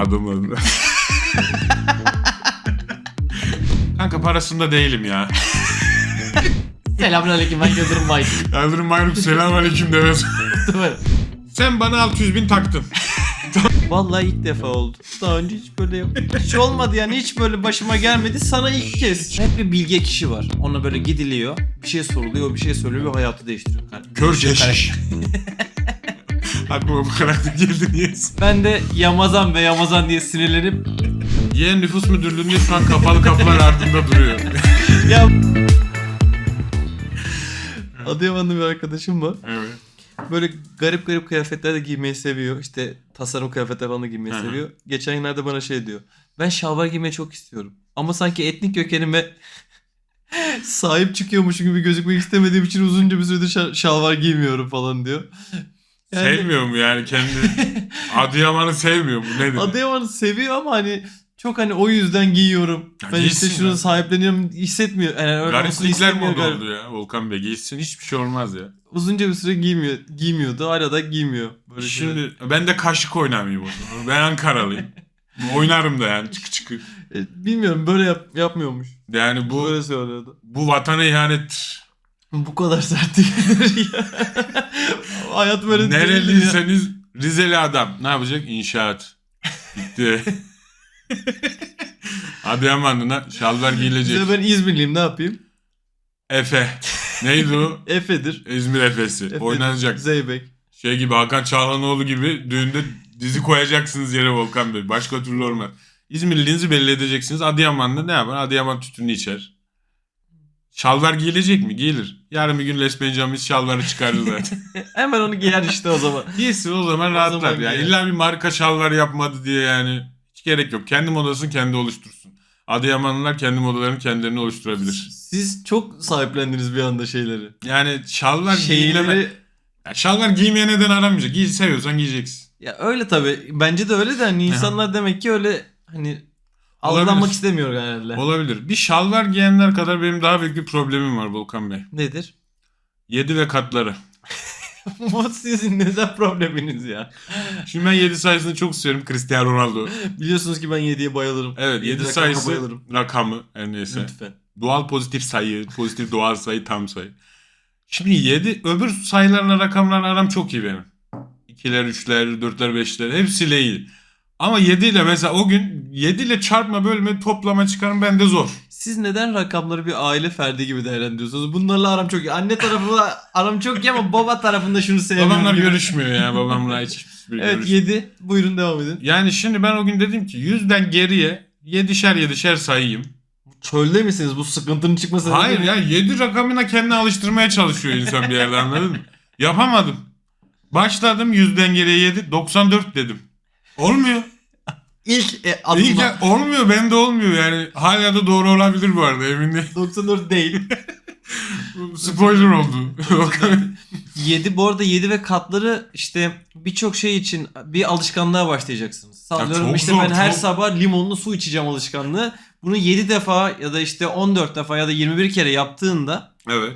Adamın. Kanka parasında değilim ya. Selamünaleyküm ben Yıldırım Bay. Yıldırım Mayruk selam aleyküm demez. Sen bana 600 bin taktın. Vallahi ilk defa oldu. Daha önce hiç böyle hiç olmadı yani hiç böyle başıma gelmedi. Sana ilk kez. Hep bir bilge kişi var. Ona böyle gidiliyor. Bir şey soruluyor, bir şey söylüyor ve hayatı değiştiriyor. Yani Kör keşiş. Aklıma bu karakter geldi niye? Ben de Yamazan ve Yamazan diye sinirlenip Yeğen nüfus müdürlüğünde şu an kapalı kapılar ardında duruyor. ya Adıyaman'da bir arkadaşım var. evet. Böyle garip garip kıyafetler de giymeyi seviyor. İşte tasarım kıyafetler falan da giymeyi Hı hı. seviyor. Geçen günlerde bana şey diyor. Ben şalvar giymeyi çok istiyorum. Ama sanki etnik kökenime sahip çıkıyormuşum gibi gözükmek istemediğim için uzunca bir süredir şa- şalvar giymiyorum falan diyor. Yani Sevmiyor mu yani kendi? Adıyaman'ı sevmiyor mu? Nedir? Adıyaman'ı seviyor ama hani çok hani o yüzden giyiyorum. Ya ben işte şunu ya. sahipleniyorum hissetmiyor. Yani öyle Gariplikler galiba. oldu ya Volkan Bey. Giysin hiçbir şey olmaz ya. Uzunca bir süre giymiyor, giymiyordu. Hala da giymiyor. Böyle şeyler. Şimdi ben de kaşık oynamayayım o zaman. Ben Ankaralıyım. Oynarım da yani çıkı çıkı. E, bilmiyorum böyle yap, yapmıyormuş. Yani bu Böyle söylüyordu. bu vatana ihanettir. Bu kadar sert değildir ya. Hayat böyle değildir ya. Nereliyseniz Rizeli adam. Ne yapacak? İnşaat. Bitti. Adıyaman'ına şalvar giyilecek. İşte ben İzmirliyim ne yapayım? Efe. Neydi o? Efe'dir. İzmir Efesi. Efe'dir. Oynanacak. Zeybek. Şey gibi Hakan Çağlanoğlu gibi düğünde dizi koyacaksınız yere Volkan Bey. Başka türlü olmaz. İzmirliliğinizi belli edeceksiniz. Adıyaman'da ne yapar? Adıyaman tütünü içer. Şalvar giyilecek mi? Giyilir. Yarın bir gün Les Benjamin şalvarı çıkarır zaten. Hemen onu giyer işte o zaman. Giysin o zaman rahatlar. zaman yani giyer. illa bir marka şalvar yapmadı diye yani hiç gerek yok. Kendi modasını kendi oluştursun. Adıyamanlılar kendi modalarını kendilerini oluşturabilir. Siz çok sahiplendiniz bir anda şeyleri. Yani şalvar giyileme... Şeyleri... Ya şalvar giymeye neden aramayacak. Giy seviyorsan giyeceksin. Ya öyle tabi. Bence de öyle de hani insanlar demek ki öyle hani aldanmak Olabilir. istemiyor genelde. Olabilir. Bir şalvar giyenler kadar benim daha büyük bir problemim var Volkan Bey. Nedir? Yedi ve katları. Bu sizin neden probleminiz ya? Şimdi ben 7 sayısını çok seviyorum. Cristiano Ronaldo. Biliyorsunuz ki ben 7'ye bayılırım. Evet 7 Yedi rakama sayısı bayılırım. rakamı her neyse. Lütfen. Doğal pozitif sayı, pozitif doğal sayı, tam sayı. Şimdi 7 öbür sayılarla rakamlarla aram çok iyi benim. 2'ler, 3'ler, 4'ler, 5'ler hepsiyle iyi. Ama 7 ile mesela o gün 7 ile çarpma, bölme, toplama çıkarım bende zor. Siz neden rakamları bir aile ferdi gibi değerlendiriyorsunuz? Bunlarla aram çok iyi. Anne tarafıyla aram çok iyi ama baba tarafında şunu sevmiyorum. Babamlar gibi. görüşmüyor ya. Babamla hiç bir Evet görüşmüyor. 7. Buyurun devam edin. Yani şimdi ben o gün dedim ki 100'den geriye 7'şer 7'şer sayayım. Çölde misiniz? Bu sıkıntının çıkması Hayır ya 7 rakamına kendini alıştırmaya çalışıyor insan bir yerde anladın mı? Yapamadım. Başladım 100'den geriye 7 94 dedim. Olmuyor. İlk e, İlk adıma ya- olmuyor bende olmuyor yani hala da doğru olabilir bu arada emin değilim. 94 değil. Spoiler oldu. 7 bu arada 7 ve katları işte birçok şey için bir alışkanlığa başlayacaksınız. Sallıyorum çok işte zor, ben her çok. sabah limonlu su içeceğim alışkanlığı. Bunu 7 defa ya da işte 14 defa ya da 21 kere yaptığında evet.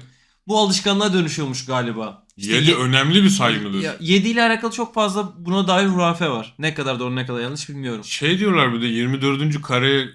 bu alışkanlığa dönüşüyormuş galiba. İşte 7 ye- önemli bir sayı mıdır? Ya 7 ile alakalı çok fazla buna dair hurafe var. Ne kadar doğru ne kadar yanlış bilmiyorum. Şey diyorlar bir de 24. kare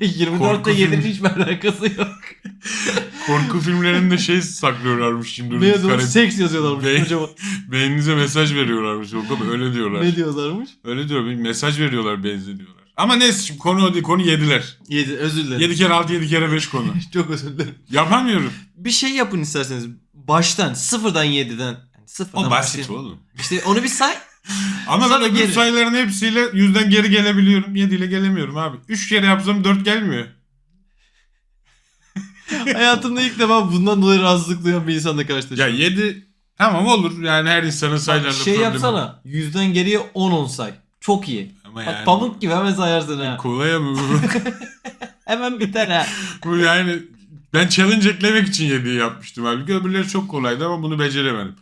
24 Korku ile 7'nin filmi. hiçbir alakası yok. korku filmlerinde şey saklıyorlarmış 24. ne yazıyorlar? kare. Seks yazıyorlarmış Be- kocaman. Beyninize mesaj veriyorlarmış. Yok ama öyle diyorlar. ne diyorlarmış? Öyle diyor. Bir mesaj veriyorlar benzi diyorlar. Ama neyse şimdi konu o değil. Konu yediler. 7 özür dilerim. 7 kere 6 7 kere 5 konu. Çok özür dilerim. Yapamıyorum. Bir şey yapın isterseniz. Baştan sıfırdan 7'den. Yani sıfırdan O basit oğlum. İşte onu bir say. Ama ben Sonra öbür geri. sayıların hepsiyle yüzden geri gelebiliyorum. 7 ile gelemiyorum abi. 3 kere yapsam 4 gelmiyor. Hayatımda ilk defa bundan dolayı rahatsızlık duyan bir insanla Ya karşılaşıyorum. 7 tamam olur. Yani her insanın Bak, sayılarla şey problemi var. yapsana. Yüzden geriye 10 10 say. Çok iyi. Ama Bak yani pamuk gibi hemen sayarsın ha. kolay ama bu. Hemen biter ha. bu yani ben challenge eklemek için 7'yi yapmıştım abi. Öbürleri çok kolaydı ama bunu beceremedim.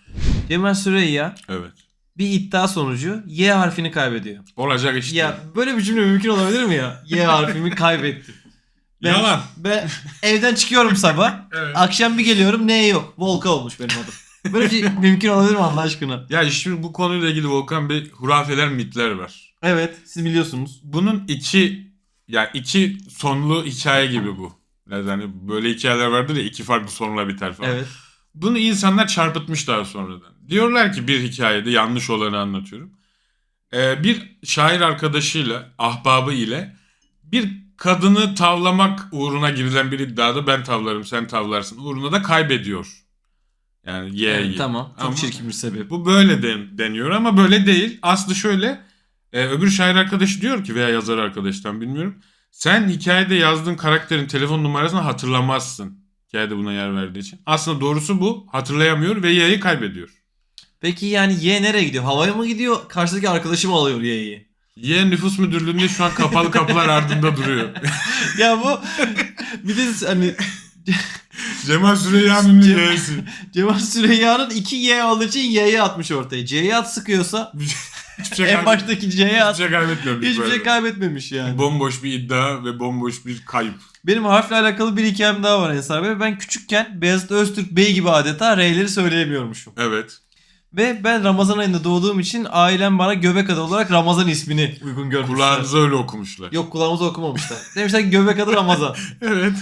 Cemal Süreyya Evet. bir iddia sonucu Y harfini kaybediyor. Olacak işte. Ya böyle bir cümle mümkün olabilir mi ya? Y harfimi kaybettim. Ben- Yalan. Ben evden çıkıyorum sabah. Evet. Akşam bir geliyorum ne yok. Volka olmuş benim adım. Böyle bir şey mümkün olabilir mi Allah aşkına? Ya şimdi bu konuyla ilgili Volkan Bey hurafeler, mitler var. Evet siz biliyorsunuz. Bunun iki ya iki sonlu hikaye gibi bu. Yani böyle hikayeler vardır ya iki farklı sonla biter falan. Evet. Bunu insanlar çarpıtmış daha sonradan. Diyorlar ki bir hikayede yanlış olanı anlatıyorum. Ee, bir şair arkadaşıyla, ahbabı ile bir kadını tavlamak uğruna girilen bir iddiada ben tavlarım sen tavlarsın uğruna da kaybediyor. Yani Y'yi. Evet, tamam. Çok Ama çirkin bir sebep. Bu böyle den- deniyor ama böyle değil. Aslı şöyle. e, öbür şair arkadaşı diyor ki veya yazar arkadaştan bilmiyorum. Sen hikayede yazdığın karakterin telefon numarasını hatırlamazsın. Hikayede buna yer verdiği için. Aslında doğrusu bu. Hatırlayamıyor ve Y'yi kaybediyor. Peki yani Y nereye gidiyor? Havaya mı gidiyor? Karşıdaki arkadaşı mı alıyor Y'yi? Y nüfus müdürlüğünde şu an kapalı kapılar ardında duruyor. ya bu bir de hani Cemal Süreyya'nın Cem- Y'si. Cemal Süreyya'nın 2 Y olduğu için Y'yi atmış ortaya. C'yi at sıkıyorsa Hiçbir şey, en kaybet- baştaki C'ye at. hiçbir şey kaybetmiyormuş. Hiçbir böyle. şey kaybetmemiş yani. Bomboş bir iddia ve bomboş bir kayıp. Benim harfle alakalı bir hikayem daha var Ensar Bey. Ben küçükken Beyazıt Öztürk Bey gibi adeta R'leri söyleyemiyormuşum. Evet. Ve ben Ramazan ayında doğduğum için ailem bana göbek adı olarak Ramazan ismini uygun görmüşler. Kulağınıza öyle okumuşlar. Yok kulağımıza okumamışlar. Demişler ki göbek adı Ramazan. Evet.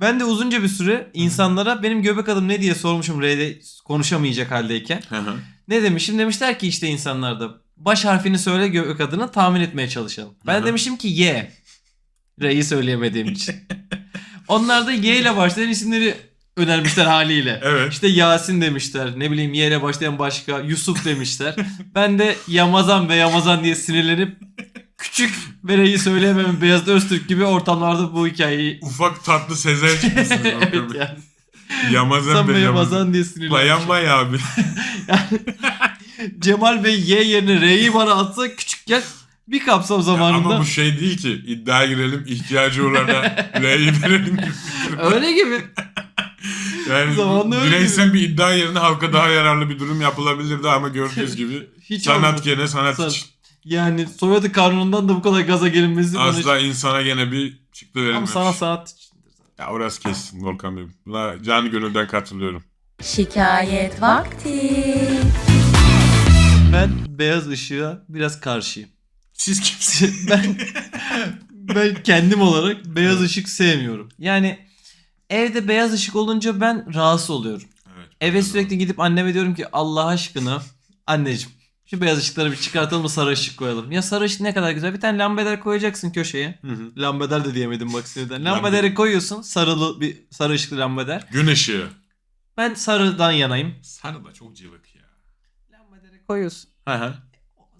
Ben de uzunca bir süre insanlara benim göbek adım ne diye sormuşum R'de konuşamayacak haldeyken. Hı hı. Ne demişim? Demişler ki işte insanlar da baş harfini söyle göbek adını tahmin etmeye çalışalım. Ben Hı de hı. demişim ki Y. R'yi söyleyemediğim için. Onlar da Y ile başlayan isimleri önermişler haliyle. Evet. İşte Yasin demişler. Ne bileyim Y ile başlayan başka. Yusuf demişler. ben de Yamazan ve Yamazan diye sinirlenip küçük ve R'yi söyleyemem Beyazıt Öztürk gibi ortamlarda bu hikayeyi Ufak tatlı Sezer çıkmışsınız. evet yani. Yamazan ve Yamazan. Diye sinirlenmiş. Bayan bay abi. Cemal Bey Y yerine R'yi bana atsa küçükken bir kapsam zamanında. Ama bu şey değil ki. İddiaya girelim ihtiyacı olana R'yi verelim gibi. Öyle gibi. Yani Zamanında öyle bireysel bir iddia yerine halka daha yararlı bir durum yapılabilirdi ama gördüğünüz gibi Hiç sanat gene sanat Sanat. için. Yani Sovyet kanunundan da bu kadar gaza gelinmesi bana hiç- Asla insana gene bir çıktı Ama verilmemiş. sana sanat içindir zaten. Ya orası kesin Volkan Bey. Buna canı gönülden katılıyorum. Şikayet vakti. Ben beyaz ışığa biraz karşıyım. Siz kimsiniz? ben ben kendim olarak beyaz ışık sevmiyorum. Yani evde beyaz ışık olunca ben rahatsız oluyorum. evet. Eve sürekli gidip anneme diyorum ki Allah aşkına anneciğim şu beyaz ışıkları bir çıkartalım mı sarı ışık koyalım. Ya sarı ışık ne kadar güzel. Bir tane lambader koyacaksın köşeye. Hı hı. Lambader de diyemedim bak sinirden. Lambader. Lambaderi koyuyorsun. Sarılı bir sarı ışıklı lambader. Gün ışığı. Ben sarıdan yanayım. Sarı da çok cıvık ya. Koyuyorsun. Hı hı.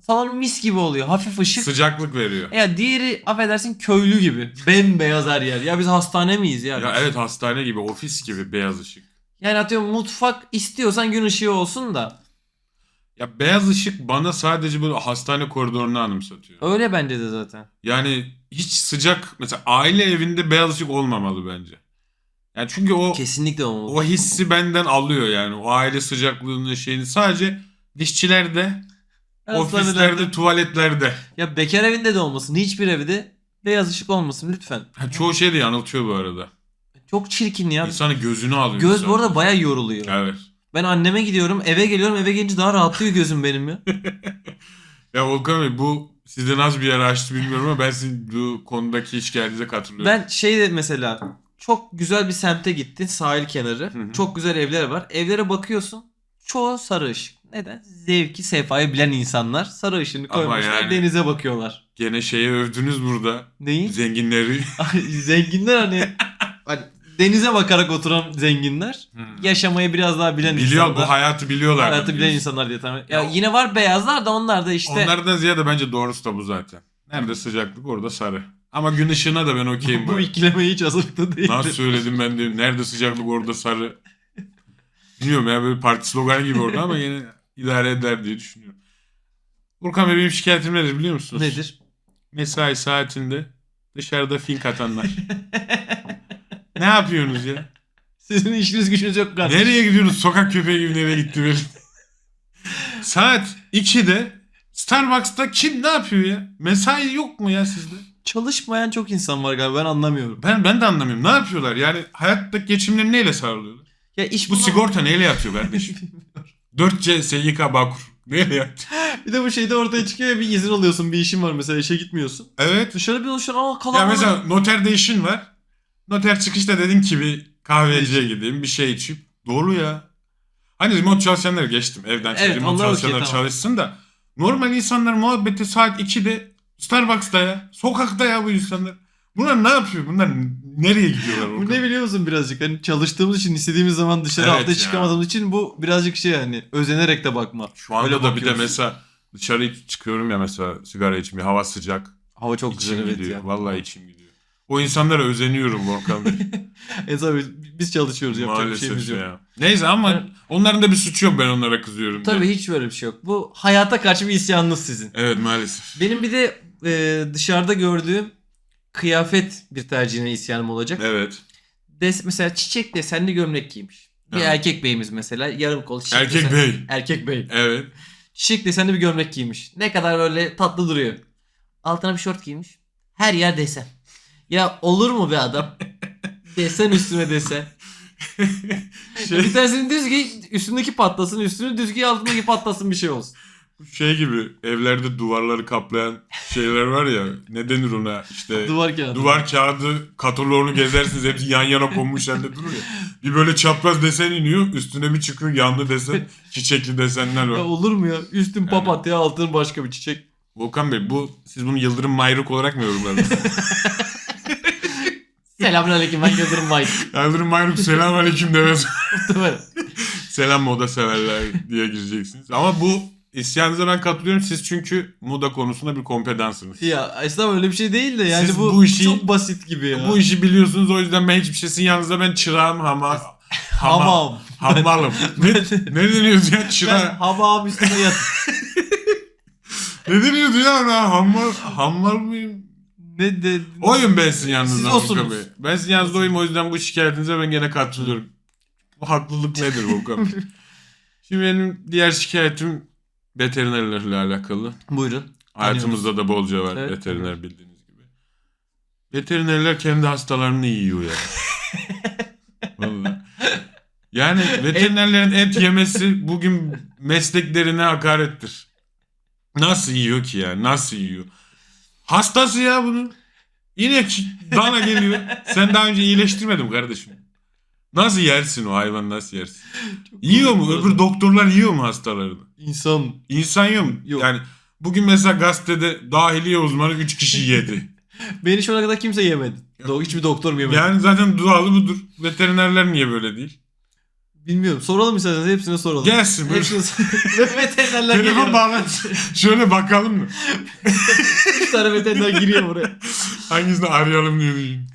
Salon mis gibi oluyor. Hafif ışık. Sıcaklık veriyor. Ya diğeri affedersin köylü gibi. Bembeyaz her yer. Ya biz hastane miyiz ya? Ya evet hastane gibi, ofis gibi beyaz ışık. Yani atıyorum mutfak istiyorsan gün ışığı olsun da. Ya beyaz ışık bana sadece böyle hastane koridorunu anımsatıyor. Öyle bence de zaten. Yani hiç sıcak mesela aile evinde beyaz ışık olmamalı bence. Yani çünkü o Kesinlikle olmalı. o hissi benden alıyor yani. O aile sıcaklığının şeyini sadece dişçilerde, ofislerde, tuvaletlerde. Ya bekar evinde de olmasın. Hiçbir evde beyaz ışık olmasın lütfen. Ha, çoğu şey de yanıltıyor bu arada. Çok çirkin ya. İnsanın gözünü alıyor. Göz insan. bu arada bayağı yoruluyor. Evet. Ben anneme gidiyorum eve geliyorum eve gelince daha rahatlıyor gözüm benim ya. Ya Volkan Bey bu sizde nasıl bir yer açtı bilmiyorum ama ben sizin bu konudaki şikayetinize katılıyorum. Ben şey de mesela çok güzel bir semte gittin sahil kenarı. Hı hı. Çok güzel evler var. Evlere bakıyorsun. Çoğu sarı ışık. Neden? Zevki sefayı bilen insanlar sarı ışığını Ama koymuşlar yani- denize bakıyorlar. Gene şeyi övdünüz burada. Neyi? Zenginleri. zenginler hani, hani denize bakarak oturan zenginler. Yaşamayı biraz daha bilen Biliyor insanlar. bu hayatı biliyorlar. hayatı bilen insanlar diye tahmin Ya yine var beyazlar da onlar da işte Onlardan ziyade bence doğrusu da bu zaten. Nerede sıcaklık orada sarı. Ama gün ışığına da ben okeyim. bu bu. ikileme hiç hazırlıklı değil. Nasıl söyledim ben de nerede sıcaklık orada sarı. Bilmiyorum ya böyle parti sloganı gibi orada ama yine idare eder diye düşünüyorum. Burkan Bey benim şikayetim nedir biliyor musunuz? Nedir? Mesai saatinde dışarıda fink atanlar. ne yapıyorsunuz ya? Sizin işiniz gücünüz yok kardeşim. Nereye gidiyorsunuz? Sokak köpeği gibi nereye gitti böyle? Saat 2'de Starbucks'ta kim ne yapıyor ya? Mesai yok mu ya sizde? Çalışmayan çok insan var galiba ben anlamıyorum. Ben ben de anlamıyorum. Ne yapıyorlar? Yani hayattaki geçimlerini neyle sağlıyorlar? Ya iş Bu sigorta neyle yatıyor kardeşim? 4C SGK Bağkur. Neyle yatıyor? bir de bu şeyde ortaya çıkıyor ya bir izin alıyorsun bir işin var mesela işe gitmiyorsun. Evet. Dışarı bir dolaşıyorsun aa Ya kalabalık. mesela noterde işin var. Noter çıkışta dedin ki bir kahveciye gideyim bir şey içip. Doğru ya. Hani remote çalışanları geçtim evden. Evet, remote onlar okey, çalışanlar tamam. çalışsın da. Normal insanlar muhabbeti saat 2'de Starbucks'ta ya. Sokakta ya bu insanlar. Bunlar ne yapıyor? Bunlar nereye gidiyorlar? Bu ne biliyor musun birazcık hani çalıştığımız için istediğimiz zaman dışarı Evet hafta ya. çıkamadığımız için bu birazcık şey yani özenerek de bakma. Şu anda Öyle da bir de bakıyorsun. mesela dışarı çıkıyorum ya mesela sigara içmeye hava sıcak. Hava çok içim güzel evet gidiyor. ya. Vallahi içim gidiyor. O insanlara özeniyorum Volkan Bey. E tabii biz çalışıyoruz yapacak bir şeyimiz Maalesef yok. ya. Neyse ama Evet. onların da bir suçu yok ben onlara kızıyorum. diye. Tabii hiç böyle bir şey yok. Bu hayata karşı bir isyanınız sizin. Evet maalesef. Benim bir de e, dışarıda gördüğüm kıyafet bir tercihine isyanım olacak. Evet. Des, mesela çiçek desenli gömlek giymiş. Bir Evet. erkek beyimiz mesela yarım kol çiçek Erkek desen- bey. Erkek bey. Evet. Çiçek desenli bir gömlek giymiş. Ne kadar böyle tatlı duruyor. Altına bir şort giymiş. Her yer desen. Ya olur mu be adam? desen üstüne desen. Şey, Bir tanesinin düz giy üstündeki patlasın. Üstünü düz giy altındaki patlasın bir şey olsun. Şey gibi evlerde duvarları kaplayan şeyler var ya ne denir ona işte Duvar kağıdı. duvar kağıdı kataloğunu gezersiniz hepsi yan yana konmuş halde durur ya. Bir böyle çapraz desen iniyor üstüne bir çıkıyor yanlı desen çiçekli desenler Ya var. olur mu ya? Üstün Yani. papatya altın başka bir çiçek. Volkan Bey bu siz bunu Yıldırım Mayruk olarak mı yorumladınız? Selamünaleyküm ben Yıldırım Mike. Yıldırım Mayruk selam aleyküm demez. Selam moda severler diye gireceksiniz. Ama bu isyanınıza ben katılıyorum. Siz çünkü moda konusunda bir kompedansınız. ya aslında öyle bir şey değil de yani Siz bu, bu işi- çok basit gibi ya. Bu işi biliyorsunuz o yüzden ben hiçbir şeysin yanınızda ben çırağım hama hama Hamam. hammalım. ne, ne deniyordu ya Ben çıra? hamam üstüne yat. ne deniyordu ya ona hammal hammal mıyım? ne de... Oyum ben sizin yanınızda. Siz osunuz. Bey. Ben sizin yanınızda oyum o yüzden bu şikayetinize ben gene katılıyorum. Bu haklılık nedir Volkan Bey? Şimdi benim diğer şikayetim veterinerlerle alakalı. Buyurun. Hayatımızda da bolca var Evet. veteriner bildiğiniz gibi. Veterinerler kendi hastalarını yiyor ya. Vallahi. Yani veterinerlerin et yemesi bugün mesleklerine hakarettir. Nasıl yiyor ki ya? Nasıl yiyor? Hastası ya bunun. İnek dana geliyor. Sen daha önce iyileştirmedin kardeşim. Nasıl yersin o hayvan nasıl yersin? Yiyor mu? Öbür doktorlar yiyor mu hastalarını? İnsan. İnsan yiyor mu? Yok. Yani bugün mesela gazetede dahiliye uzmanı 3 kişi yedi. Beni şu ana kadar kimse yemedi. Do hiçbir doktor mu yemedi? yani zaten doğalı budur. Veterinerler niye böyle değil? Bilmiyorum. Soralım isterseniz hepsine soralım. Gelsin. böyle Hepsine Veterinerler Telefon geliyor. bağlan. Şöyle bakalım mı? Üç tane veteriner giriyor buraya. Hangisini arayalım diye düşünüyorum.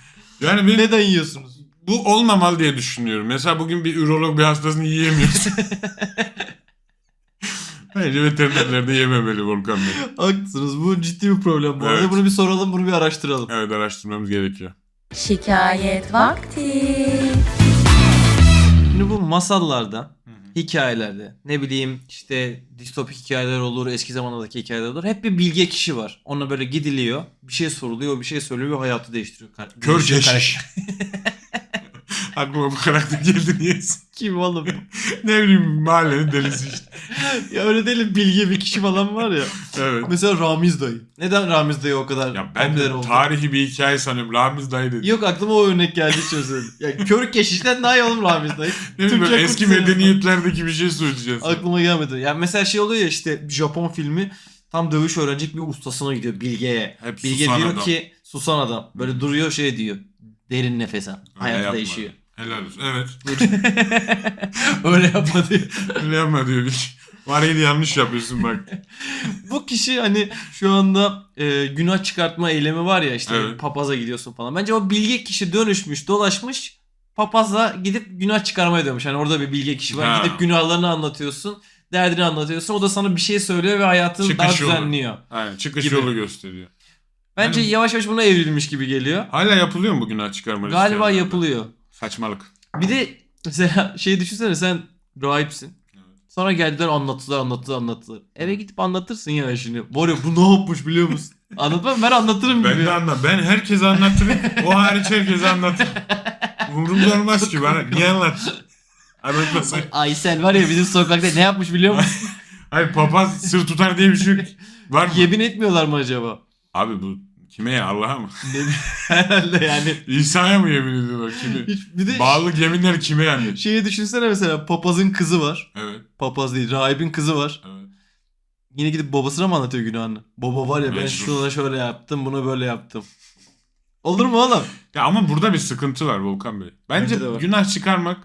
Yani ben Neden yiyorsunuz? Bu olmamalı diye düşünüyorum. Mesela bugün bir ürolog bir hastasını yiyemiyorsun. Bence veterinerler de yememeli Volkan Bey. Haklısınız. Bu ciddi bir problem bu arada. Evet. Bunu bir soralım, bunu bir araştıralım. Evet araştırmamız gerekiyor. Şikayet vakti. Şimdi bu masallarda, hikayelerde, ne bileyim işte distopik hikayeler olur, eski zamanlardaki hikayeler olur. Hep bir bilge kişi var. Ona böyle gidiliyor, bir şey soruluyor, bir şey söylüyor ve hayatı değiştiriyor. Kör keşiş. Aklıma bu karakter geldi niye? Kim oğlum? ne bileyim mahallenin delisi işte. ya öyle değil bilge bir kişi falan var ya. Evet. Mesela Ramiz dayı. Neden Ramiz dayı o kadar Ya ben de oldu? tarihi bir hikaye sanıyorum. Ramiz dayı dedi. Yok aklıma o örnek geldi söyledim. Ya kör keşişten daha iyi oğlum Ramiz dayı. Ne bileyim böyle eski Kurt Seyir'in- medeniyetlerdeki bir şey söyleyeceğiz. Aklıma gelmedi. Yani mesela şey oluyor ya işte Japon filmi tam dövüş öğrenecek bir ustasına gidiyor Bilge'ye. Hep Bilge susan diyor adam. ki susan adam. Böyle duruyor şey diyor. Derin nefes al. Hayat yapma. değişiyor. Helal olsun. Evet. Öyle yapma diyor. Öyle yapma diyor. Bir Varıydı yanlış yapıyorsun bak. Bu kişi hani şu anda e, günah çıkartma eylemi var ya işte Evet. papaza gidiyorsun falan. Bence o bilge kişi dönüşmüş dolaşmış papaza gidip günah çıkarmaya dönmüş. Hani orada bir bilge kişi var. Ha. Gidip günahlarını anlatıyorsun. Derdini anlatıyorsun. O da sana bir şey söylüyor ve hayatını Çıkış daha yolu. düzenliyor. Aynen çıkış Gibi. yolu gösteriyor. Bence Yani- yavaş yavaş buna evrilmiş gibi geliyor. Hala yapılıyor mu bugün günah çıkarma Galiba listelerinde? yapılıyor. Saçmalık. Bir de mesela şey düşünsene sen rahipsin. Evet. Sonra geldiler anlattılar anlattılar anlattılar. Eve gidip anlatırsın ya şimdi. Var ya bu ne yapmış biliyor musun? Anlatmam ben anlatırım Ben gibi. de anla. Ben herkese anlatırım. o hariç herkese anlatırım. Umurumda olmaz ki bana. Niye anlat? Anlatmasın. Aysel var ya bizim sokakta ne yapmış biliyor musun? Hayır papaz sır tutar diye bir şey yok. Var mı? Yemin etmiyorlar mı acaba? Abi bu kime ya Allah'a mı? Herhalde yani. İsa'ya mı yemin ediyorlar kime? Hiç, bir de Bağlılık yeminler kime yani? şeyi düşünsene mesela papazın kızı var. Evet. Papaz değil rahibin kızı var. evet. Yine gidip babasına mı anlatıyor günahını? Baba var ya ben Meşhur. şuna şöyle yaptım bunu böyle yaptım. Olur mu oğlum? Ya ama burada bir sıkıntı var Volkan Bey. Bence Bence de var. günah çıkarmak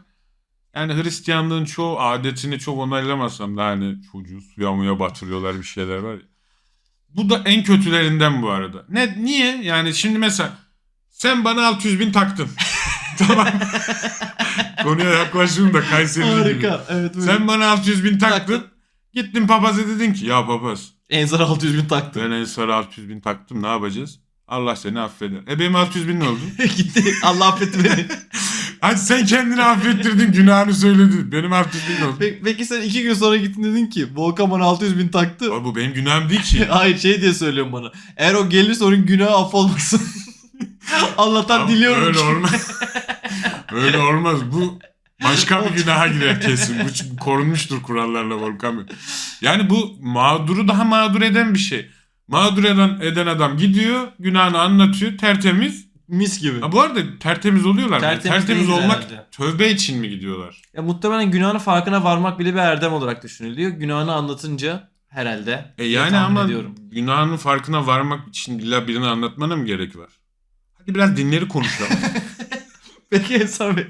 yani Hristiyanlığın çoğu adetini çok onaylamasam da hani çocuğu suya muya batırıyorlar bir şeyler var ya. Bu da en kötülerinden bu arada. Ne niye? Yani şimdi mesela sen bana 600 bin taktın. tamam. Konuya yaklaşım da Kayseri gibi. Harika. Evet böyle. Sen bana 600 bin taktın. Taktım. Gittin papaza dedin ki ya papaz Ensar 600 bin taktı. ben en sarı 600 bin taktım ne yapacağız? Allah seni affeder. E benim 600 bin ne oldu? Gitti. Allah affetti beni. Hadi sen kendini affettirdin günahını söyledin. Benim 600 bin ne oldu? Pe- Peki sen iki gün sonra gittin dedin ki Volkan bana 600 bin taktı. Abi bu benim günahım değil ki. Hayır şey diye söylüyorum bana. Eğer o gelirse onun günahı affolmasın. Allah'tan Abi diliyorum Öyle ki. olmaz. öyle olmaz. Bu başka bir günaha girer kesin. Bu çünkü korunmuştur kurallarla Volkan Bey. Yani bu mağduru daha mağdur eden bir şey. Mağdur eden, eden adam gidiyor, günahını anlatıyor, tertemiz. Mis gibi. Ha, bu arada tertemiz oluyorlar? Tertemiz Tertemiz, olmak herhalde. tövbe için mi gidiyorlar? Ya muhtemelen günahının farkına varmak bile bir erdem olarak düşünülüyor. Günahını anlatınca herhalde. E yani ama ediyorum. günahının farkına varmak için illa birini anlatmana mı gerek var? Hadi biraz dinleri konuşalım. Peki Ensar Bey.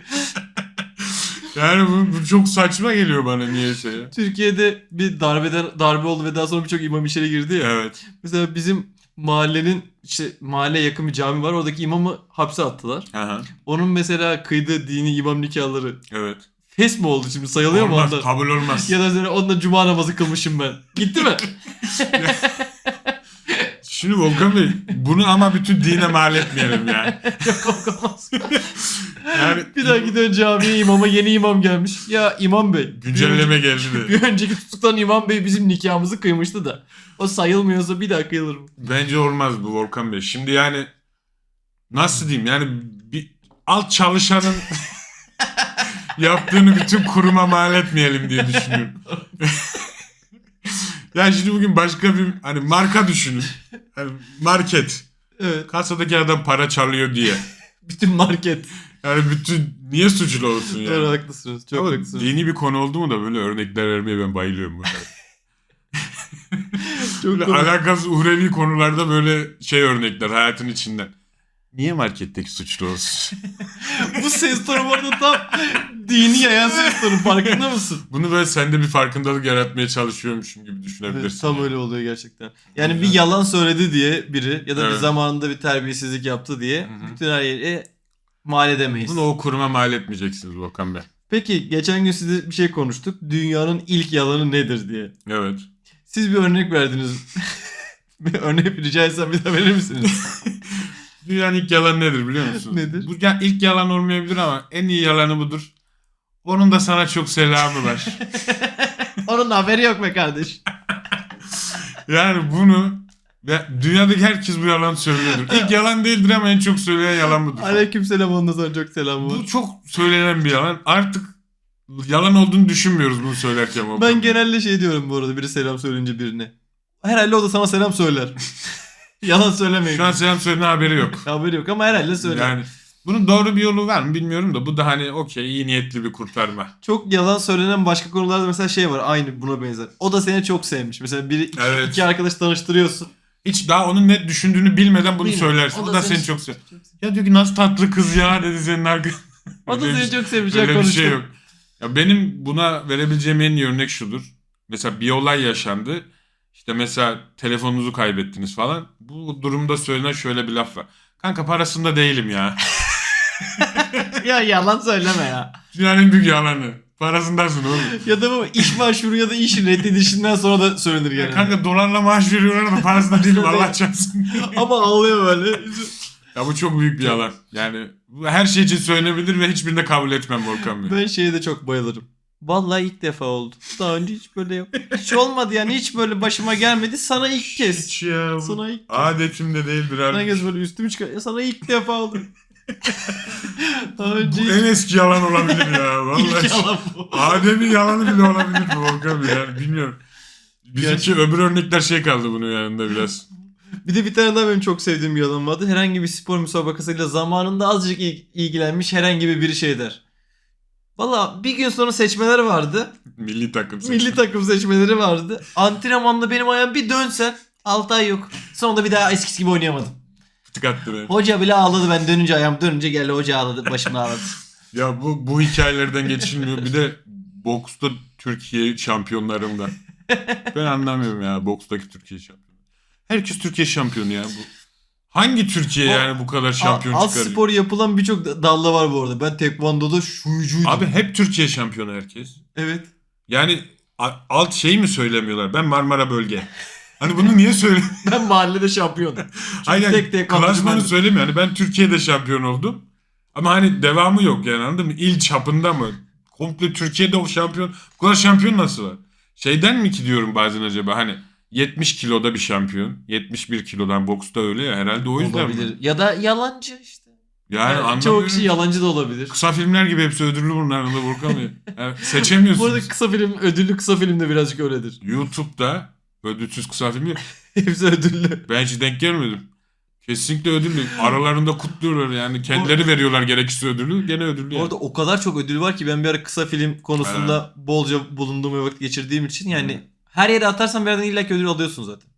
yani bu, bu çok saçma geliyor bana niyeyse ya. Türkiye'de bir darbeden darbe oldu ve daha sonra birçok imam içeri girdi ya. Evet. Mesela bizim mahallenin işte mahalle yakın bir cami var. Oradaki imamı hapse attılar. Aha. Onun mesela kıydığı dini imam nikahları Evet. fes mi oldu şimdi sayılıyor mu olmaz, onda? kabul olmaz. Ya da mesela cuma namazı kılmışım ben. Gitti mi? Şimdi Volkan Bey bunu ama bütün dine mal etmeyelim yani. Yok olmaz. Yani bir daha gidiyorsun camiye imama yeni imam gelmiş. Ya imam bey. güncelleme geldi de. Bir önceki tutuklan imam bey bizim nikahımızı kıymıştı da. O sayılmıyorsa bir daha kıyılır mı? Bence olmaz bu Volkan Bey. Şimdi yani nasıl diyeyim yani bir alt çalışanın yaptığını bütün kuruma mal etmeyelim diye düşünüyorum. Yani şimdi bugün başka bir hani marka düşünün. Hani market. Evet. Kasadaki adam para çalıyor diye. Bütün market. Yani bütün niye suçlu olsun yani? Doğru haklısınız. Çok Ama haklısınız. dini bir konu oldu mu da böyle örnekler vermeye ben bayılıyorum. Böyle. Çok Böyle komik. alakasız uhrevi konularda böyle şey örnekler hayatın içinden. Niye marketteki suçlu olsun? Bu ses tonu bu arada tam dini yayan ses tonu farkında mısın? Bunu böyle sende bir farkındalık yaratmaya çalışıyormuşum gibi düşünebilirsin. Evet, tam yani. öyle oluyor gerçekten. Yani bir yalan söyledi diye biri ya da bir Evet. zamanında bir terbiyesizlik yaptı diye Hı hı. bütün her yere mal edemeyiz. Bunu o kuruma mal etmeyeceksiniz Volkan Bey. Peki geçen gün size bir şey konuştuk. Dünyanın ilk yalanı nedir diye. Evet. Siz bir örnek verdiniz. bir örnek rica etsem bir de verir misiniz? Dünyanın ilk yalanı nedir biliyor musun? Nedir? Bu ya- ilk yalan olmayabilir ama en iyi yalanı budur. Onun da sana çok selamı var. Onun haberi yok be kardeş. yani bunu ve dünyadaki herkes bu yalan söylüyordur. İlk yalan değildir ama en çok söylenen yalan budur. Aleyküm selam ondan sonra çok selam var. Bu çok söylenen bir yalan. Artık yalan olduğunu düşünmüyoruz bunu söylerken. Ben genelde şey diyorum bu arada biri selam söyleyince birine. Herhalde o da sana selam söyler. Yalan söylemeyin. Şu an selam söyleme haberi yok. Haberi yok ama herhalde söyler. Yani bunun doğru bir yolu var mı bilmiyorum da bu da hani okey iyi niyetli bir kurtarma. Çok yalan söylenen başka konularda mesela şey var aynı buna benzer. O da seni çok sevmiş. Mesela biri iki, Evet. iki arkadaş tanıştırıyorsun. Hiç daha onun ne düşündüğünü bilmeden bunu Bilmiyorum. söylersin. O O da seni seni çok seviyor. Ya diyor ki nasıl tatlı kız ya dedi senin arka. O da Öyle seni bir- çok sevmiş. Öyle bir konuştum. şey yok. Ya benim buna verebileceğim en iyi örnek şudur. Mesela bir olay yaşandı. İşte mesela telefonunuzu kaybettiniz falan. Bu durumda söylenen şöyle bir laf var. Kanka parasında değilim ya. ya yalan söyleme ya. Dünyanın en büyük yalanı. Parasındasın oğlum. Ya da bu iş başvuru ya da iş reddedişinden sonra da söylenir Ya yani. kanka dolarla maaş veriyorlar da parasında değilim Allah çarpsın. Ama ağlıyor böyle. ya bu çok büyük bir yalan. Yani her şey için söylenebilir ve hiçbirini de kabul etmem Volkan Bey. Ben şeye de çok bayılırım. Vallahi ilk defa oldu. Daha önce hiç böyle yok. Hiç olmadı yani hiç böyle başıma gelmedi. Sana ilk kez. Hiç ya. bu Sana ilk kez. Adetimde değildir Sana abi. kez böyle üstümü çıkar. Ya sana ilk defa oldu. Önce Bu en eski yalan olabilir ya. Vallahi. ilk yalan bu. Adem'in yalanı bile olabilir mi Volkan Bey? Yani bilmiyorum. Bizimki öbür örnekler şey kaldı bunun yanında biraz. Bir de bir tane daha benim çok sevdiğim bir yalan vardı. Herhangi bir spor müsabakasıyla zamanında azıcık il- ilgilenmiş herhangi bir biri şey der. Valla bir gün sonra seçmeler vardı. Milli takım seçimi. Milli takım seçmeleri vardı. Antrenmanda benim ayağım bir dönsen 6 ay yok. Sonunda bir daha eskisi gibi oynayamadım. Fıtık attı beni. Hoca bile ağladı ben dönünce ayağım dönünce geldi hoca ağladı başımda ağladı. Ya bu bu hikayelerden geçilmiyor. Bir de boksta Türkiye şampiyonlarında. Ben anlamıyorum ya bokstaki Türkiye şampiyonu. Herkes Türkiye şampiyonu ya bu. Hangi Türkiye yani bu kadar şampiyon Alt çıkarıyor? spor yapılan birçok da- dalda var bu arada. Ben tekvandoda şuyucuydum. Abi hep Türkiye şampiyonu herkes. Evet. Yani a- alt şey mi söylemiyorlar? Ben Marmara bölge. Hani bunu niye söyle? Ben mahallede şampiyonum. Aynen tek tek klasmanı ben- söylemiyor. Hani ben Türkiye'de şampiyon oldum. Ama hani devamı yok yani anladın mı? İl çapında mı? Komple Türkiye'de o şampiyon. Bu kadar şampiyon nasıl var? Şeyden mi ki diyorum bazen acaba hani 70 kiloda bir şampiyon. 71 kilodan boksta öyle ya herhalde o yüzden mi? olabilir. Ya da yalancı işte. Yani, Yani anlamıyorum. çoğu kişi yalancı da olabilir. Kısa filmler gibi hepsi ödüllü bunların da Burkan Bey. Yani seçemiyorsunuz. Bu arada kısa film, ödüllü kısa film de birazcık öyledir. YouTube'da ödülsüz kısa film yok. Hepsi ödüllü. Ben hiç denk gelmedim. Kesinlikle ödüllü. Aralarında kutluyorlar yani. Kendileri veriyorlar gerekirse ödülü. Gene ödüllü. Yani. arada o kadar çok ödül var ki ben bir ara kısa film konusunda bolca bulunduğum ve vakit geçirdiğim için yani Hı. Her yere atarsan bir yerden illa ki ödül alıyorsun zaten.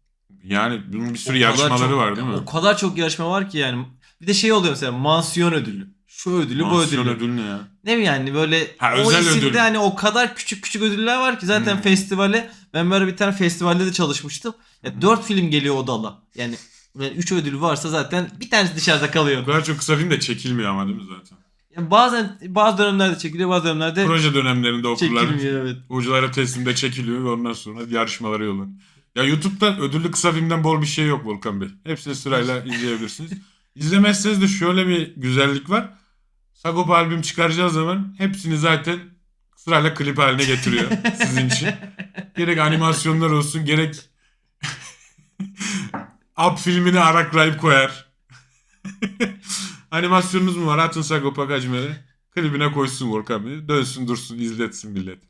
Yani bunun bir sürü O kadar yarışmaları çok- var değil mi? O kadar çok yarışma var ki yani. Bir de şey oluyor mesela mansiyon ödülü. Şu ödülü bu Mansiyon ödülü. ödül ne ya? Ne mi yani böyle Ha, o özel isimde ödül. hani o kadar küçük küçük ödüller var ki zaten Hmm. festivale ben böyle bir tane festivalde de çalışmıştım. Ya Hmm. dört film geliyor o dala. Yani yani üç ödül varsa zaten bir tanesi dışarıda kalıyor. O kadar çok kısa film de çekilmiyor ama değil mi zaten? Yani bazen bazı dönemlerde çekiliyor bazı dönemlerde Proje dönemlerinde okullar çekilmiyor evet. hocalara teslimde çekiliyor ve ondan sonra yarışmalara yollanıyor. Ya YouTube'da ödüllü kısa filmden bol bir şey yok Volkan Bey. Hepsini sırayla izleyebilirsiniz. İzlemezseniz de şöyle bir güzellik var. Sagopa albüm çıkaracağı zaman hepsini zaten sırayla klip haline getiriyor sizin için. Gerek animasyonlar olsun gerek Up filmini araklayıp koyar. Animasyonunuz mu var? Atın Sagopa Kajmer'e. Klibine koysun Volkan Bey. Dönsün dursun izletsin millet.